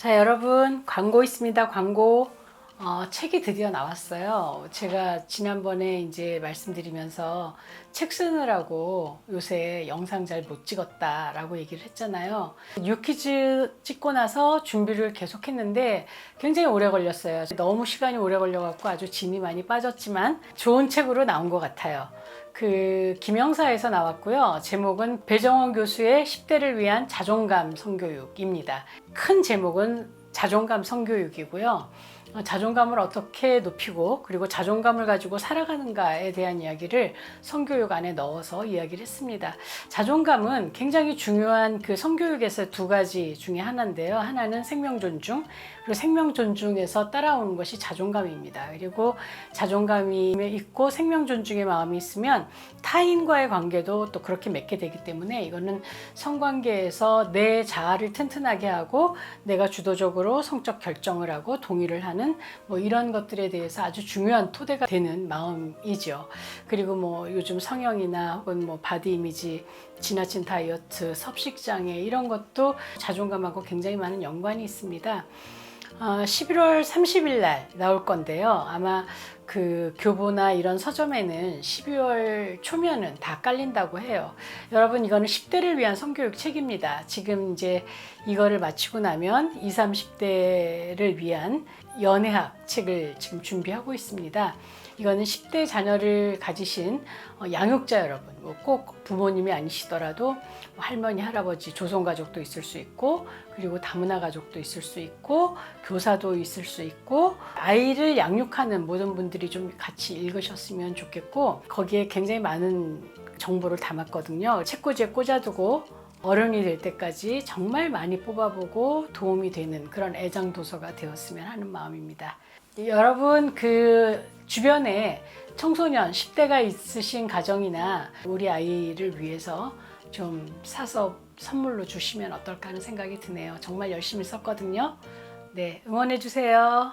자, 여러분, 광고 있습니다. 광고. 어, 책이 드디어 나왔어요. 제가 지난번에 이제 말씀드리면서 책 쓰느라고 요새 영상 잘 못 찍었다 라고 얘기를 했잖아요. 유퀴즈 찍고 나서 준비를 계속 했는데 굉장히 오래 걸렸어요. 너무 시간이 오래 걸려 갖고 아주 진이 많이 빠졌지만 좋은 책으로 나온 것 같아요. 그 김영사에서 나왔고요. 제목은 배정원 교수의 10대를 위한 자존감 성교육입니다. 큰 제목은 자존감 성교육이고요. 어, 자존감을 어떻게 높이고 그리고 자존감을 가지고 살아가는가에 대한 이야기를 성교육 안에 넣어서 이야기를 했습니다. 자존감은 굉장히 중요한 그 성교육에서 두 가지 중에 하나인데요. 하나는 생명 존중, 그리고 생명 존중에서 따라오는 것이 자존감입니다. 그리고 자존감이 있고 생명 존중의 마음이 있으면 타인과의 관계도 또 그렇게 맺게 되기 때문에 이거는 성관계에서 내 자아를 튼튼하게 하고 내가 주도적으로 성적 결정을 하고 동의를 하는 뭐 이런 것들에 대해서 아주 중요한 토대가 되는 마음이죠. 그리고 뭐 요즘 성형이나 혹은 뭐 바디 이미지, 지나친 다이어트, 섭식장애 이런 것도 자존감하고 굉장히 많은 연관이 있습니다. 어, 11월 30일 날 나올 건데요. 아마 그 교보나 이런 서점에는 12월 초면은 다 깔린다고 해요. 여러분 이거는 10대를 위한 성교육 책입니다. 지금 이제 이거를 마치고 나면 20, 30대를 위한 연애학 책을 지금 준비하고 있습니다. 이거는 10대 자녀를 가지신 어, 양육자 여러분, 뭐 꼭 부모님이 아니시더라도 뭐 할머니, 할아버지, 조선 가족도 있을 수 있고, 그리고 다문화 가족도 있을 수 있고, 교사도 있을 수 있고, 아이를 양육하는 모든 분들이 좀 같이 읽으셨으면 좋겠고, 거기에 굉장히 많은 정보를 담았거든요. 책꽂이에 꽂아두고 어른이 될 때까지 정말 많이 뽑아보고 도움이 되는 그런 애정 도서가 되었으면 하는 마음입니다. 여러분 그 주변에 청소년 10대가 있으신 가정이나 우리 아이를 위해서 좀 사서 선물로 주시면 어떨까 하는 생각이 드네요. 정말 열심히 썼거든요. 네, 응원해 주세요.